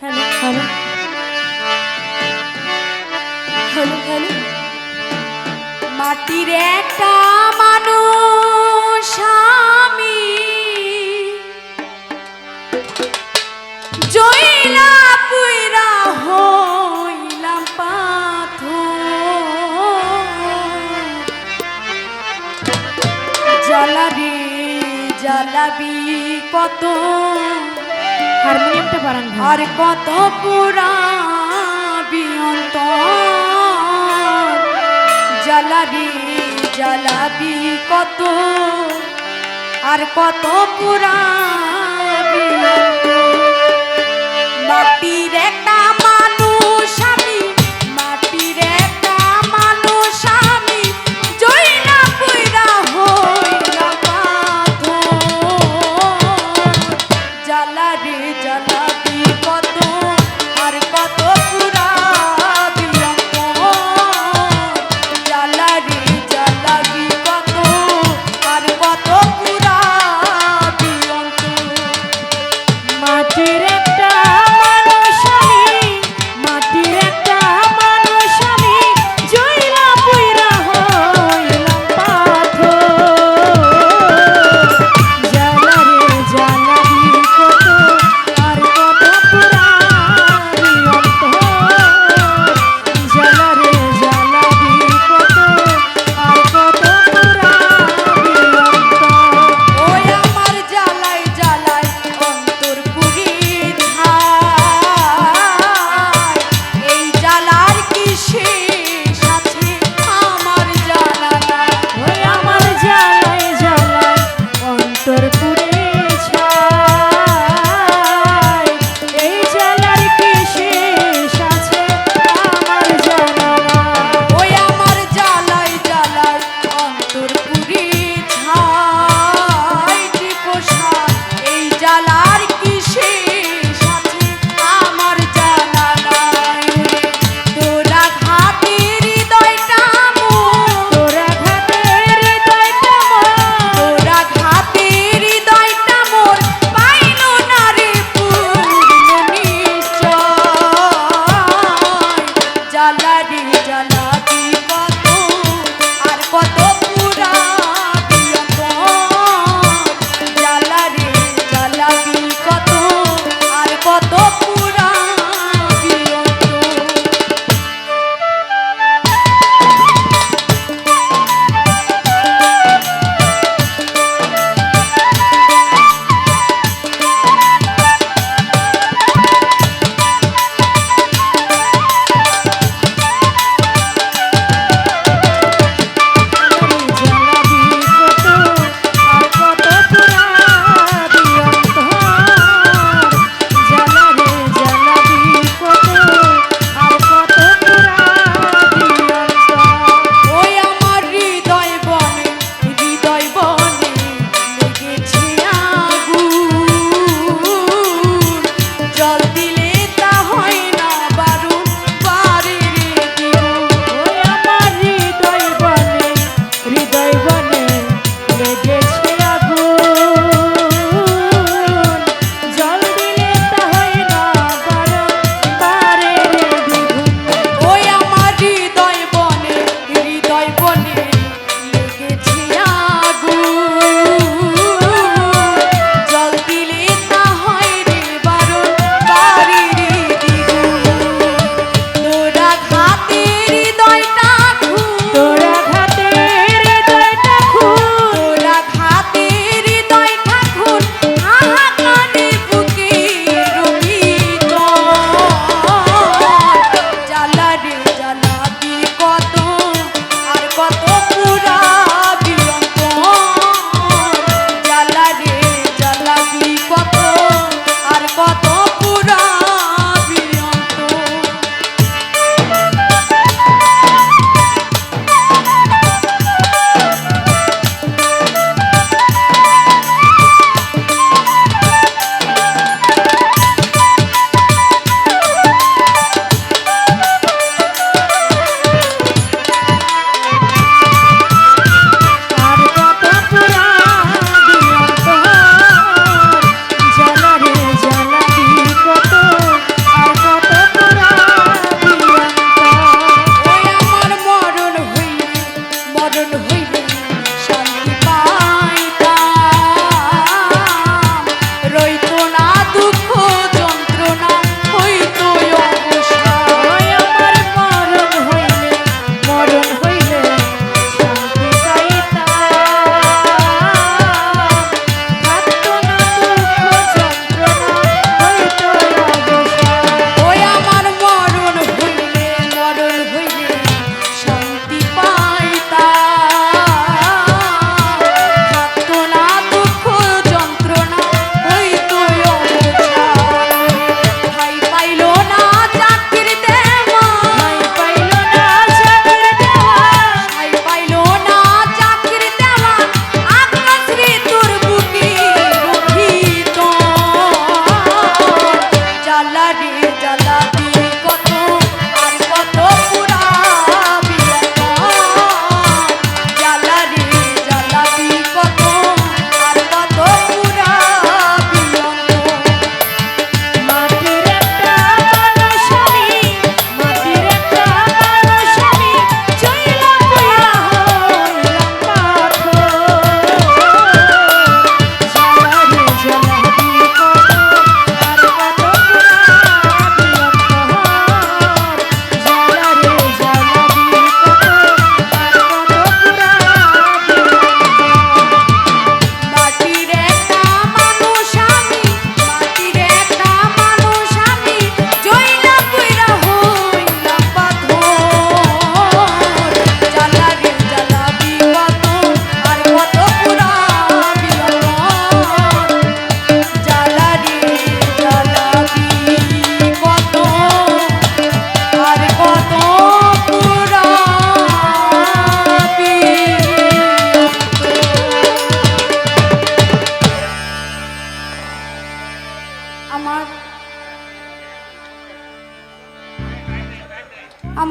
Hello hello. Hello hello. মাটির একটা মানুষ আমি। জইলা পুইরা হইলাম পাথর। জ্বালাবি জ্বালাবি কত? হারমোনিয়ামটা বাড়ান আর কত পুরাবি অন্তর জ্বালাবি জ্বালাবি কত আর কত অন্তর। মাটির একটা